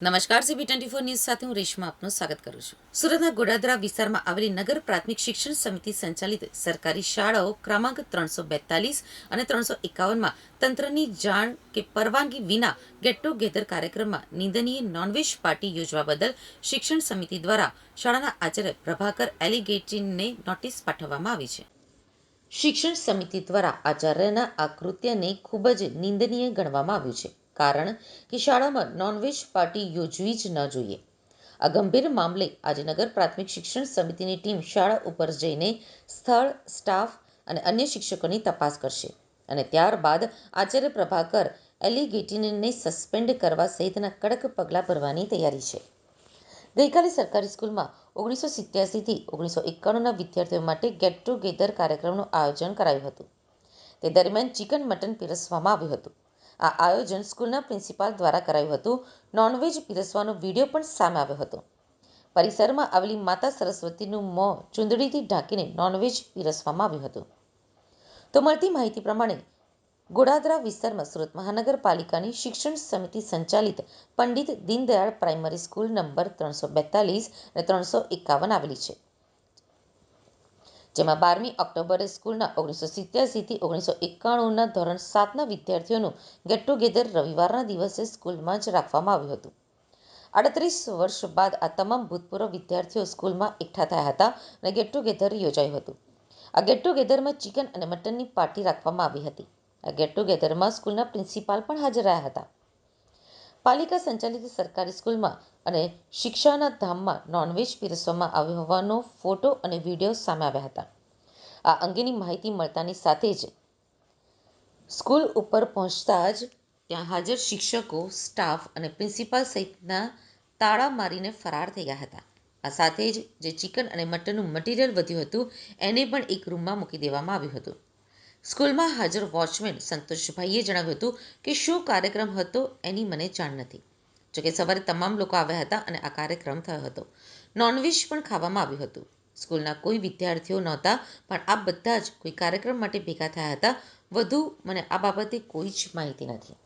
નમસ્કાર CB twenty four news સાથે હું રેશમા આપનું સ્વાગત કરું છું. સુરતના ગોડાદરા વિસ્તારમાં આવેલી નગર પ્રાથમિક શિક્ષણ સમિતિ સંચાલિત સરકારી શાળાઓ ક્રમાંક ત્રણસો બેતાલીસ અને ત્રણસો એકાવનમાં તંત્રની જાણ કે પરવાનગી વિના ગેટ ટુગેધર કાર્યક્રમમાં નિંદનીય નોનવેજ પાર્ટી યોજવા બદલ શિક્ષણ સમિતિ દ્વારા શાળાના આચાર્ય પ્રભાકર એલિગેટિનને નોટિસ પાઠવવામાં આવી છે. શિક્ષણ સમિતિ દ્વારા આચાર્યના આ કૃત્યને ખૂબ જ નિંદનીય ગણવામાં આવ્યું છે. કારણ કે શાળામાં નોનવેજ પાર્ટી યોજવી જ ન જોઈએ. આ ગંભીર મામલે આજે નગર પ્રાથમિક શિક્ષણ સમિતિની ટીમ શાળા ઉપર જઈને સ્થળ સ્ટાફ અને અન્ય શિક્ષકોની તપાસ કરશે અને ત્યારબાદ આચાર્ય પ્રભાકર એલિગેટિનને સસ્પેન્ડ કરવા સહિતના કડક પગલાં ભરવાની તૈયારી છે. ગઈકાલે સરકારી સ્કૂલમાં ઓગણીસો સિત્યાસીથી ઓગણીસો એકાણુંના વિદ્યાર્થીઓ માટે ગેટ ટુગેધર કાર્યક્રમનું આયોજન કરાયું હતું. તે દરમિયાન ચિકન મટન પીરસવામાં આવ્યું હતું. આ આયોજન સ્કૂલના પ્રિન્સિપાલ દ્વારા કરાયું હતું. નોનવેજ પીરસવાનો વીડિયો પણ સામે આવ્યો હતો. પરિસરમાં આવેલી માતા સરસ્વતીનું મોં ચૂંદડીથી ઢાંકીને નોનવેજ પીરસવામાં આવ્યું હતું. તો મળતી માહિતી પ્રમાણે ગોડાદરા વિસ્તારમાં સુરત મહાનગરપાલિકાની શિક્ષણ સમિતિ સંચાલિત Pandit Deendayal primary school number ત્રણસો બેતાલીસ અને ત્રણસો એકાવન આવેલી છે. જેમાં બારમી ઓક્ટોબરે સ્કૂલના ઓગણીસો સિત્યાસીથી ઓગણીસો એકાણુંના ધોરણ સાતના વિદ્યાર્થીઓનું ગેટ ટુગેધર રવિવારના દિવસે સ્કૂલમાં જ રાખવામાં આવ્યું હતું. આડત્રીસ વર્ષ બાદ આ તમામ ભૂતપૂર્વ વિદ્યાર્થીઓ સ્કૂલમાં એકઠા થયા હતા અને ગેટ ટુગેધર યોજાયું હતું. આ ગેટ ટુગેધરમાં ચિકન અને મટનની પાર્ટી રાખવામાં આવી હતી. આ ગેટ ટુગેધરમાં સ્કૂલના પ્રિન્સિપાલ પણ હાજર રહ્યા હતા. પાલિકા સંચાલિત સરકારી સ્કૂલમાં અને શિક્ષાના ધામમાં નોનવેજ પીરસવામાં આવ્યો હોવાનો ફોટો અને વીડિયો સામે આવ્યા હતા. આ અંગેની માહિતી મળતાની સાથે જ સ્કૂલ ઉપર પહોંચતા જ ત્યાં હાજર શિક્ષકો, સ્ટાફ અને પ્રિન્સિપાલ સહિતના તાળા મારીને ફરાર થઈ ગયા હતા. આ સાથે જ જે ચિકન અને મટનનું મટીરિયલ વધ્યું હતું, એને પણ એક રૂમમાં મૂકી દેવામાં આવ્યું હતું. સ્કૂલમાં હાજર વોચમેન સંતોષભાઈએ જણાવ્યું હતું કે શું કાર્યક્રમ હતો એની મને જાણ નથી. જોકે સવારે તમામ લોકો આવ્યા હતા અને આ કાર્યક્રમ થયો હતો. નોનવેજ પણ ખાવામાં આવ્યું હતું. સ્કૂલના કોઈ વિદ્યાર્થીઓ નહોતા, પણ આ બધા જ કોઈ કાર્યક્રમ માટે ભેગા થયા હતા. વધુ મને આ બાબતે કોઈ જ માહિતી નથી.